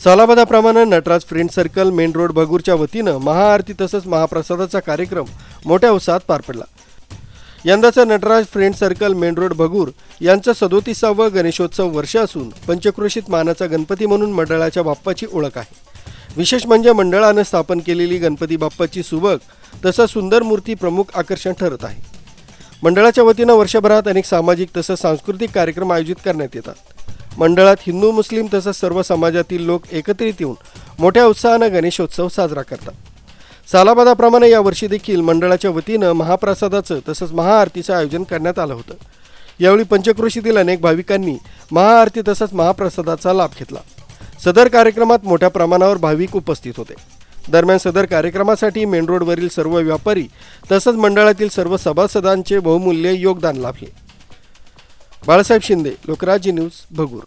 सालाबादाप्रमाणे Nataraj friend circle main road भगूरच्या वतीनं महाआरती तसंच महाप्रसादाचा कार्यक्रम मोठ्या उत्साहात पार पडला. यंदाचा Nataraj friend circle main road Bhagur यांचं सदोतीसावं गणेशोत्सव वर्ष असून पंचक्रोशीत मानाचा गणपती म्हणून मंडळाच्या बाप्पाची ओळख आहे. विशेष म्हणजे मंडळानं स्थापन केलेली गणपती बाप्पाची सुबक तसंच सुंदर मूर्ती प्रमुख आकर्षण ठरत आहे. मंडळाच्या वतीनं वर्षभरात अनेक सामाजिक तसंच सांस्कृतिक कार्यक्रम आयोजित करण्यात येतात. मंडळात हिंदू मुस्लिम तसंच सर्व समाजातील लोक एकत्रित येऊन मोठ्या उत्साहानं गणेशोत्सव साजरा करतात. सालाबादाप्रमाणे यावर्षी देखील मंडळाच्या वतीनं महाप्रसादाचं तसंच महाआरतीचं आयोजन करण्यात आलं होतं. यावेळी पंचक्रोशीतील अनेक भाविकांनी महाआरती तसंच महाप्रसादाचा लाभ घेतला. सदर कार्यक्रमात मोठ्या प्रमाणावर भाविक उपस्थित होते. दरम्यान सदर कार्यक्रमासाठी मेन रोडवरील सर्व व्यापारी तसंच मंडळातील सर्व सभासदांचे बहुमूल्य योगदान लाभले. बाळासाहेब शिंदे लोकराज्य न्यूज भगूर.